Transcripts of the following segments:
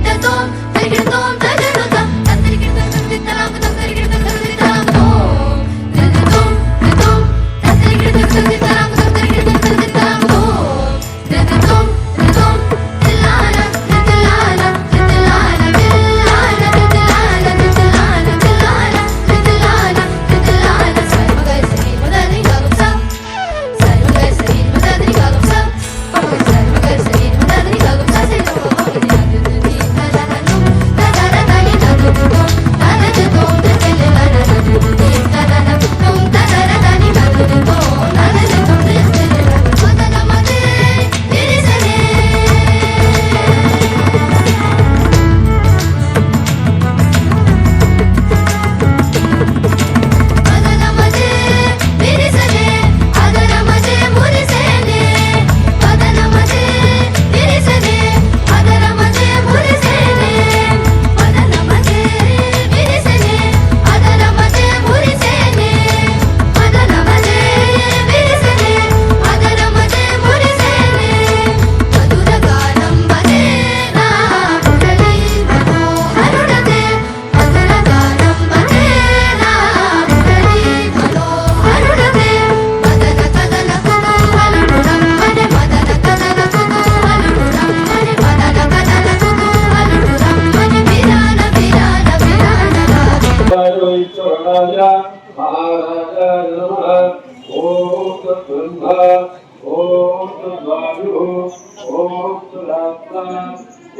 పరిగెడతాం పరిగెడతాం పరిగెడతాం అందరికీ తొందరగా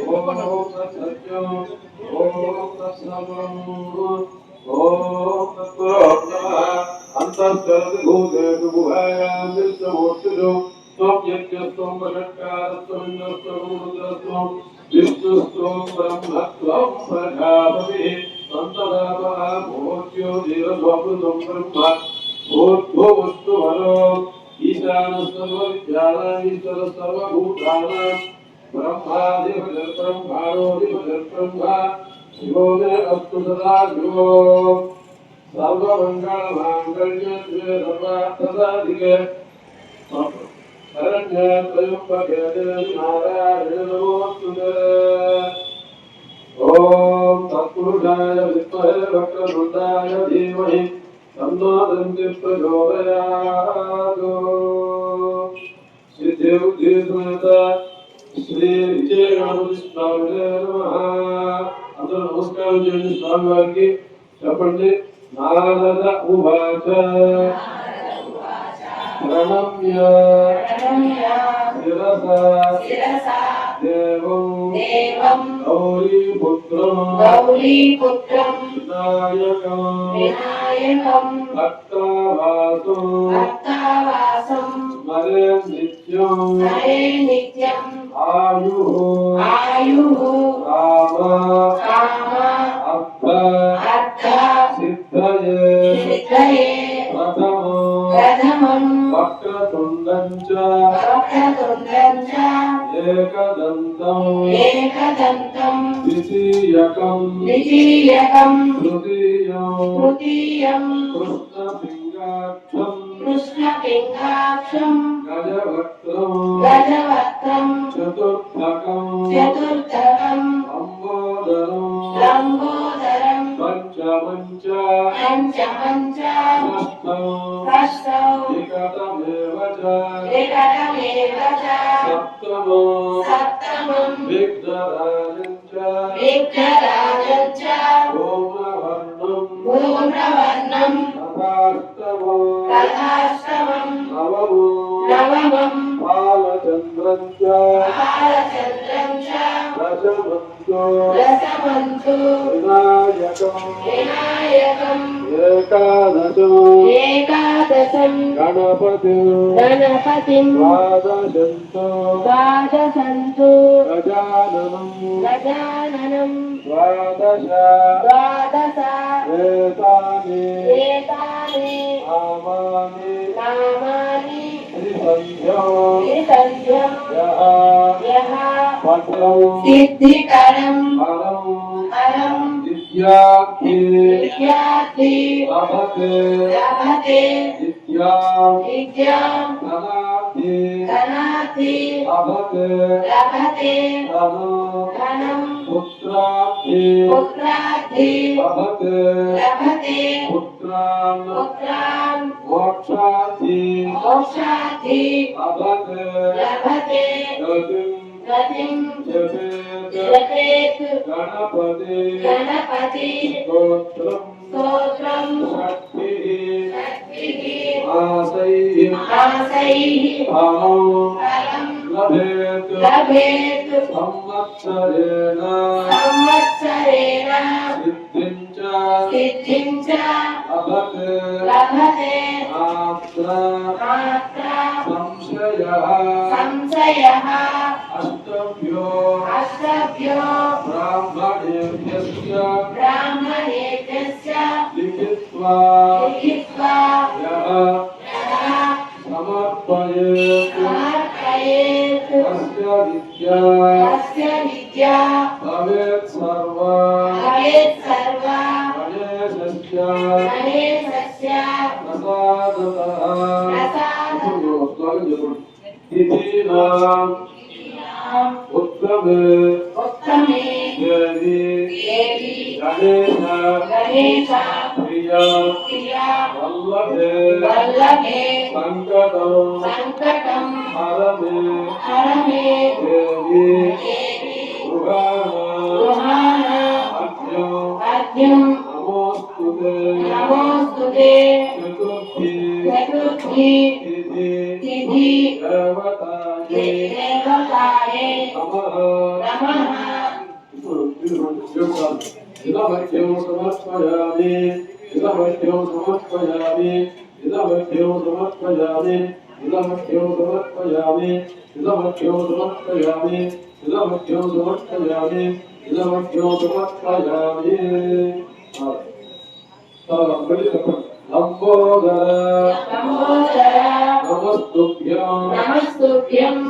ఓం సత్యం ఓం సత్సవం ఓం తత్వరత్న అంతర్జలది భూతేషు గుహాయాం విశ్వమూర్తిషు స్వప్యత్యత్వం వషట్కారత్వం ఇంద్రత్వం విష్ణుస్వం బ్రహ్మత్వం ప్రజాపతి సంతరాపా భూత్యో జీవస్వప్నం బ్రహ్మ భూద్భువస్తు వరో ఈశాన సర్వ విద్యాన ఈశ్వర సర్వభూతానాం ब्रह्मादिब्रह्मारोदिब्रह्मा शिवो मे अस्तु सदा शिवो। सर्वमङ्गलमाङ्गल्ये सर्वार्थसाधिके शरण्ये त्र्यम्बके नारायणे नमोऽस्तुते ॐ तत्पुरुषाय विद्महे भक्तवृन्दाय धीमहि तन्नो दन्ति प्रचोदयात् श्रीदेवदेवता శ్రీ విజయ గణపతి స్వామి అందరూ నమస్కారం చేయండి స్వామి వారికి చెప్పండి నారద ఉవాచ. ప్రణమ్య. శిరస. దేవం. దేవం గౌరీపుత్రం గౌరీపుత్రం వినాయకం. వినాయకం. భక్తవాసం. భక్తావాసం. స్మరే నిత్యం హరే నిత్యం. ఆయు ఆయు. కామ అర్థ అర్థ. సిద్ధయే సిద్ధయే. ప్రథమం ప్రథమం. వక్రతుండం చ వక్రతుండం చ ఏకదంతం ఏకదంతం. ద్వితీయకం ద్వితీయకం. తృతీయం తృతీయం. కృష్ణపింగాక్షం కృష్ణపింగాక్షం గజవక్త్రం గజవక్త్రం చతుర్థకం చతుర్థకం అంబోదరం లంబోదరం పంచమంచ పంచమంచ సప్తమో విఘ్నరాజం చ విఘ్నరాజం తథాష్టమో తథాష్టమం నవమో బాలచంద్రం చ బాలచంద్రం చ దశమంతో దశమంతు వినాయకం వినాయకం ఏకాదశం ఏకాదశం గణపతి గణపతిం ద్వాదశంతో ద్వాదశంతు గజాననం గజాననం ద్వాదశ ద్వాదశ ఏతాని ఏతాని నామాని నామాని సిద్ధికరం. విద్యార్థి విద్యార్థి లభతే లభతే విద్యాం విద్యాం ధనార్థి ధనార్థి లభతే లభతే ధనం ధనం పుత్రార్థి పుత్రార్థి లభతే లభతే పుత్రాన్ పుత్రాన్ మోక్షార్థి మోక్షార్థి లభతే లభతే గతిం గతిం జపేత్ గణపతి గణపతి స్తోత్రం స్తోత్రం షట్భిః శక్తిః మాసైః మాసైః ఫలం ఫలం లభేత్ లభేత్ సంవత్సరేణ సంవత్సరేణ సిద్ధిం చ సిద్ధిం చ లభతే లభతే మాత్ర మాత్ర సంశయः సంశయः అష్టభ్యో అష్టభ్యో బ్రాహ్మణేభ్యశ్చ బ్రాహ్మణేభ్యశ్చ లిఖిత్వా. లిఖిత్వా. యः యः సమర్పయేత్. సమర్పయేత్. తస్య విద్యా. తస్య విద్యా. భవేత్ సర్వా. భవేత్ సర్వా. గణేశస్య. గణేశస్య. ప్రసాదతః. ప్రసాదతః. ఇప్పుడు గణేశ గణేశ ప్రియ ప్రియా వల్లభే వల్లభే సంకటం సంకటం హరమే హరమే దేవి దేవి గృహాణ గృహాణ అద్యం పద్యం నమోస్తుతే నమోస్తుతే చతుర్థి చతుర్థి తిథి తిథి దేవతాయే దేవతాయే నమః శ్లోకాలు ఇదమధ్యం సమర్పయామి ఇదమధ్యం సమర్పయామి ఇదమధ్యం సమర్పయామి ఇదమధ్యం సమర్పయామి ఇదమధ్యం సమర్పయామి ఇదమధ్యం సమర్పయామి ఇదమధ్యం సమర్పయామి మళ్ళీ చెప్పండి లంబోదర నమస్తుభ్యం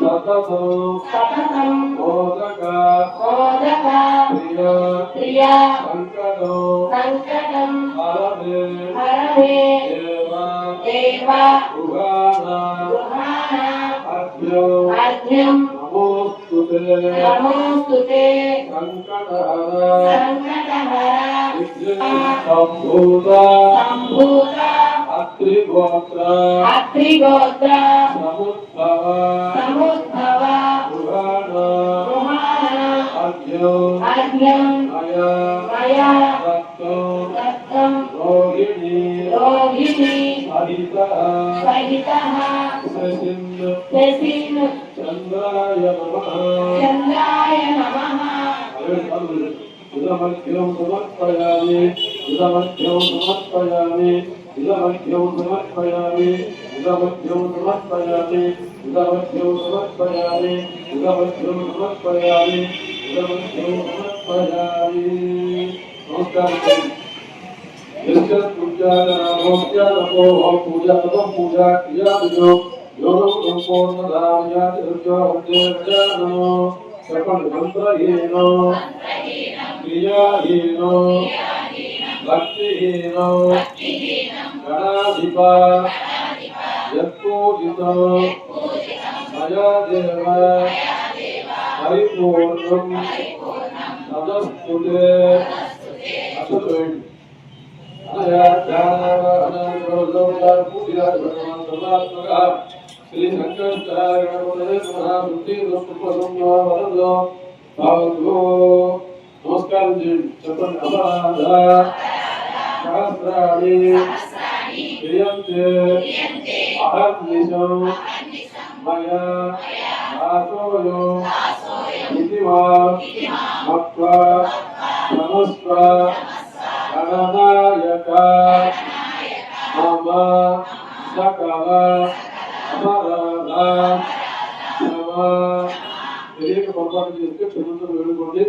సతతం మోదక. ప్రియ. విద్య సంకటం. హరవే. అర్ఘ్యం. నమోస్తు సంభూత. అత్రిగోత్ర అత్రిగోత్ర शशिन् चन्द्राय नमः चन्द्राय नमः इदमध्यं समर्पयामि इदमध्यं समर्पयामि इदमध्यं समर्पयामि इदमध्यं समर्पयामि इदमध्यं समर्पयामि इदमध्यं समर्पयामि इदमध्यं समर्पयामि नमस्कारः यस्य पूजा नामोक्त्या तपो पूजा तपं पूजा क्रिया विजो చెప్పండి మంత్రహీనో క్రియాహీనో భక్తిహీనో గణాధిప యత్పూజితో మయా దేవ పరిపూర్ణం నమస్తుతే అసలు అనయా ధ్యాన అనంతరం పూజ సర్వాత్మక శ్రీ సంకటారణలో నమస్కారం చేయండి. చెప్పండి. అపరాధ సహస్రాణి క్రియంతే అహం నిశం మయా దాసోయో ఇది వా సకల క్షమ తెలియక పొరపాటు చేస్తే క్షమించడం వేడుకోండి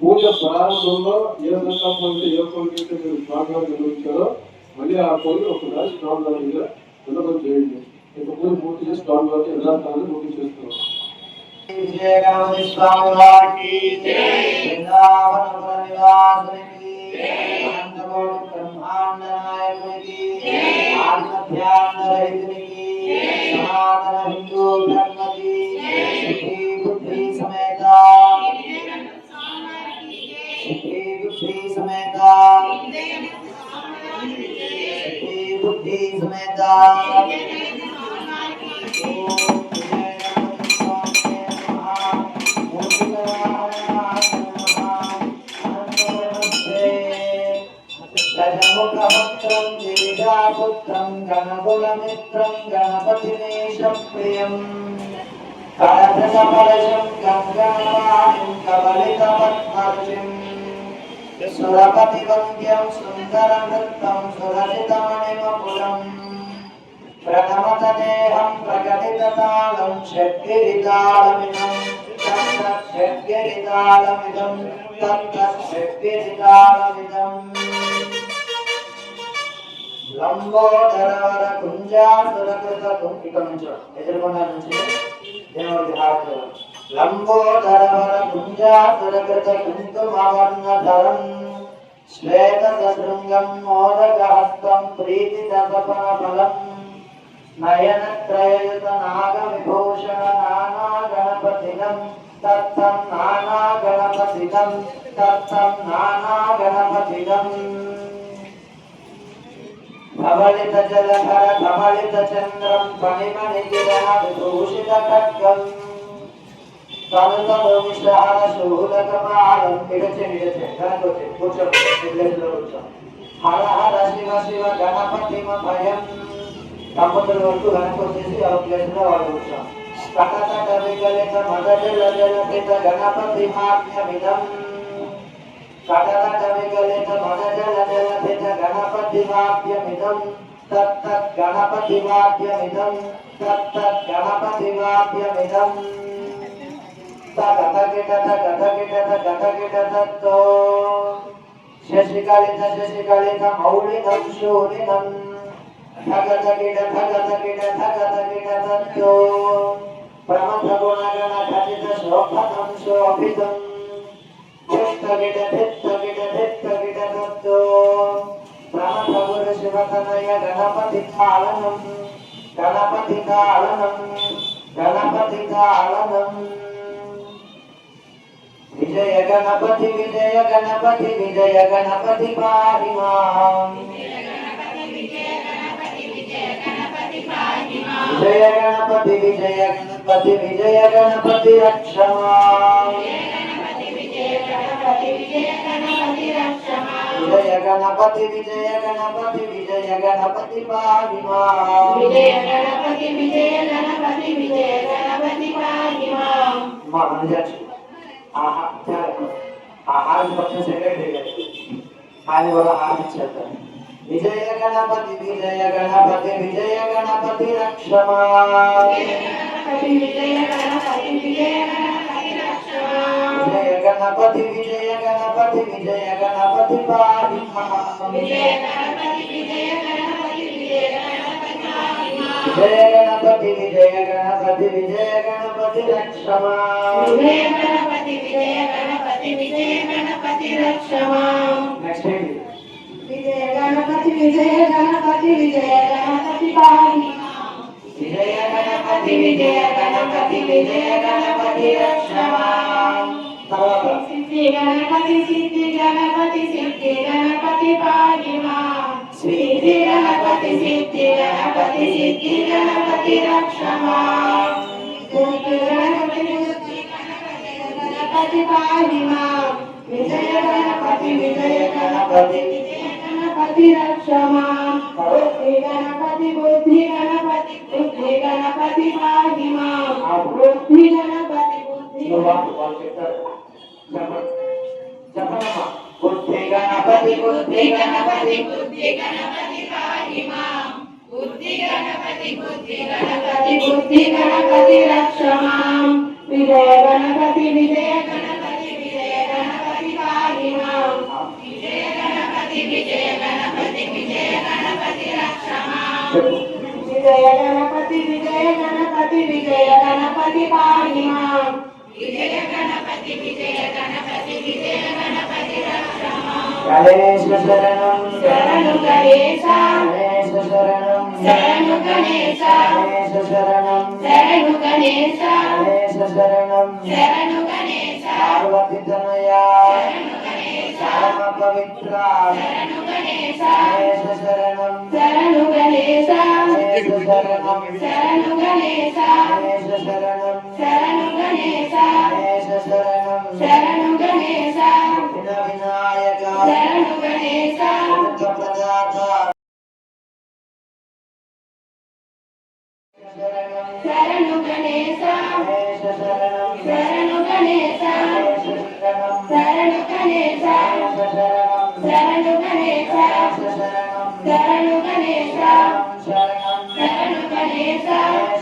పూజ ప్రారంభంలో ఏ సంకల్పం అయితే ఏ కోరిక అయితే మీరు స్వామిగా నిర్వహించారో మళ్ళీ ఆ కోరిక ఒకసారి గారి దగ్గర విన్నపం చేయండి ఇక పూజ పూర్తి చేసి స్వామి గారికి యథాస్థానాన్ని పూర్తి చేస్తున్నాం విజయగామి స్వామి ज्ञान रहित की सनातन हिंदू धर्म की सुखी बुद्धि समेता सुखी बुद्धि समेता सुखी बुद्धि समेता గిరిజాపుత్రం గణకులమిత్రం గణపతిమేషం ప్రియం. కళకృతపరశం గంగణవాణిం కబలితపద్మర్షిం సురపతివంద్యం షడ్గిరితాళమిదం. షడ్గిరితాళమిదం షడ్గిరితాళమిదం. లంబోదరవర కుంజాసురకృత ఇక్కడ నుంచి ఎదురుకొండ నుంచి దేవుడికి హారతి లంబోదరవర కుంజాసురకృత కుంకుమవర్ణధరం శ్వేతశృంగం మోదకహస్తం ప్రీతితపనఫలం నయనత్రయయుత నాగవిభూషణ నానా గణపతినం తత్తం నానా గణపతినం తత్తం నానా గణపతినం ధవళిత జలధర ధవళిత చంద్రం ఫణిమణి గిరణ విభూషిత ఖడ్గం తనుతను విషాల శూల కపాలం విడచి విడచి గణపతి కూర్చో ప్లేస్లో హర హర శివ శివ గణపతి భయం దంపతుల వరకు గణపతి ఆ ప్లేస్లో వాళ్ళు కూర్చో కటకట విగలిత మదజల జలపిత గణపతి మాజ్ఞమిదం కటకట విగలిత మదజల జలపిత గణపతి వాద్యమిదం गणपतिवाक्यमिदं तत्तत् गणपतिवाक्यमिदं तत्तत् गणपतिवाक्यमिदं तगतगिटतगतगिटतगतगिटतत्तो शशिकलित शशिकलित मौलिनं शूलिनं ठगतगिड ठगतगिड ठगतगिटतत्तो प्रमथगुणगणखचित शोभनं शोभितम् ಧಿತ್ತವಿಡ ಧಿತ್ತವಿಡ ಧಿತ್ತವಿಡಮುತ್ತು ಪ್ರಣತಗುರು ಶಿವತನಯ ಗಣಪತಿ ಕಾಳನಂ ಗಣಪತಿ ಕಾಳನಂ ಗಣಪತಿ ಕಾಳನಂ ವಿಜಯ ಗಣಪತಿ ವಿಜಯ ಗಣಪತಿ ವಿಜಯ ಗಣಪತಿ ಪಾರಿಮಾಂ ವಿಜಯ ಗಣಪತಿ ವಿಜಯ ಗಣಪತಿ ವಿಜಯ ಗಣಪತಿ ರಕ್ಷಮಾಂ विजय गणपति विजय गणपति विजय गणपति पाहिमा विजय गणपति विजय गणपति विजय गणपति पाहिमा पक्ष वाला हाथ चलता है। विजय गणपति विजय गणपति विजय गणपति रक्षमा। विजय गणपति विजय गणपति గణపతి విజయ గణపతి పాడి విజయ గణపతి విజయ గణపతి విజయ గణపతి విజయ గణపతి విజయ గణపతి విజయ గణపతి విజయ రక్షమా విజయ గణపతి విజయ గణపతి విజయ గణపతి పాడి విజయ గణపతి విజయ గణపతి విజయ గణపతి రక్షమా తర్వాత సిద్ధి గణపతి సిద్ధి గణపతి సిద్ధి గణపతి పాహి మాం సిద్ధి గణపతి సిద్ధి గణపతి సిద్ధి గణపతి రక్షమా. గణపతి గణపతి గణపతి పాహి మాం విజయ గణపతి విజయ గణపతి విజయ గణపతి రక్షమా. బుద్ధి గణపతి బుద్ధి గణపతి బుద్ధి గణపతి పాహి మాం బుద్ధి గణపతి నువ్వు వాళ్ళు చెప్తారు చెప్పండి బుద్ధి గణపతి బుద్ధి గణపతి బుద్ధి గణపతి బుద్ధి గణపతి బుద్ధి గణపతి బుద్ధి గణపతి రక్షమాం విజయ గణపతి విజయ గణపతి విజయ గణపతి పాహిమాం విజయ గణపతి విజయ గణపతి విజయ గణపతి రక్షమాం విజయ గణపతి విజయ గణపతి విజయ గణపతి పాహిమాం మాం విజయ గణపతి విజయ గణపతి విజయ గణపతి రక్షమాం గణేశ శరణం శరణు గణేశ. గణేశ శరణం శరణు గణేశ గణేశ శరణం శరణు గణేశ గణేశ శరణం శరణు గణేశ పార్వతి శరణు గణేశ పరమ పవిత్ర శరణు గణేశ గణేశ శరణం శరణు గణేశ గణేశ శరణం శరణు గణేశ గణేశ శరణం శరణు గణేశ. శరణు గణేశ. శరణు గణేశ. శరణు గణేశ. శరణు గణేశ. శరణు గణేశ. శరణు గణేశ. శరణు గణేశ. శరణు గణేశ.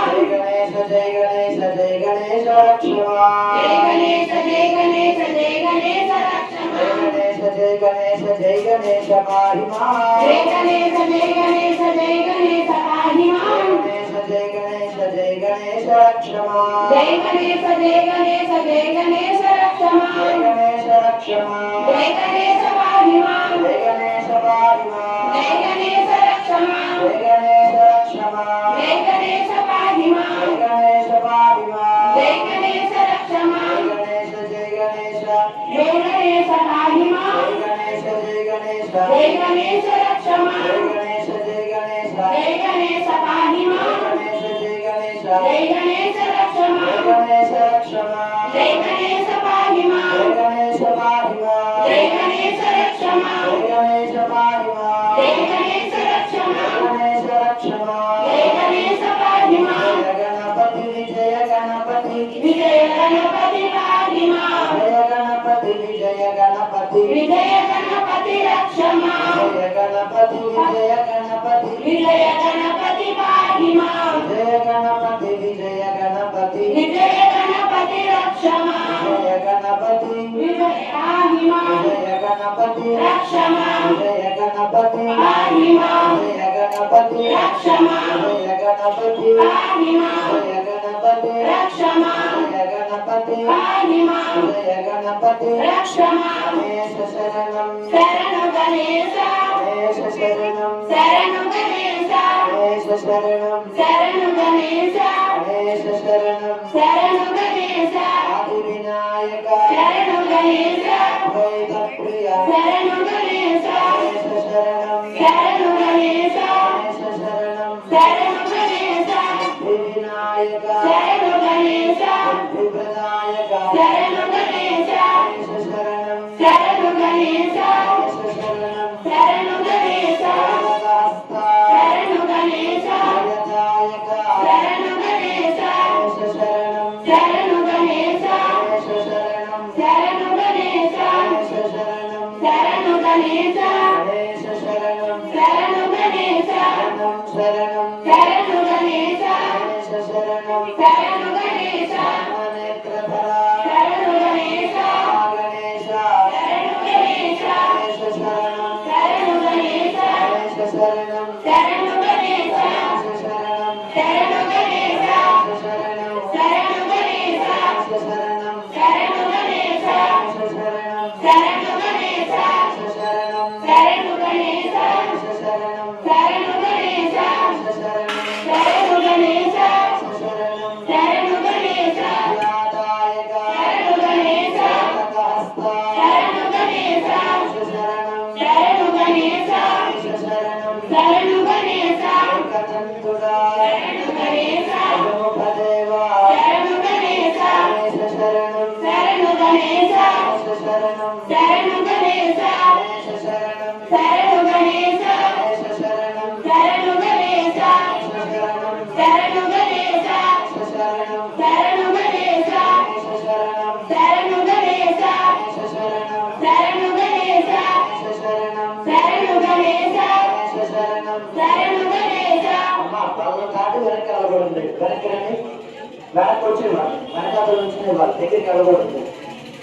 जय गणेश जय गणेश जय गणेश गणेश जय गणेश जय गणेश क्षमा जय गणेश जय गणेश जय गणेश जय गणेश पाहि जय गणेश जय गणेश रक्षमा। गणेश रक्षमा। గణపతి రక్షమా. జయ గణపతి ఆనిమా జయ గణపతి రక్షమా జయ గణపతి ఆనిమా జయ గణపతి రక్షమా గణేశ శరణం శరణు గణేశ గణేశ శరణం శరణు గణేశ గణేశ శరణం శరణు గణేశ గణేశ శరణం శరణు గణేశ ఆది వినాయక శరణు గణేశ భోయిత ప్రియ శరణు శరణు శరణు గణేశ శరణు గణేశ వెనక్కి గణేశ శరణు గణేశ శరణు గణేశ శరణు గణేశ రండి. వచ్చి నుంచి దగ్గర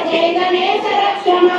సచైతనే సరక్షమా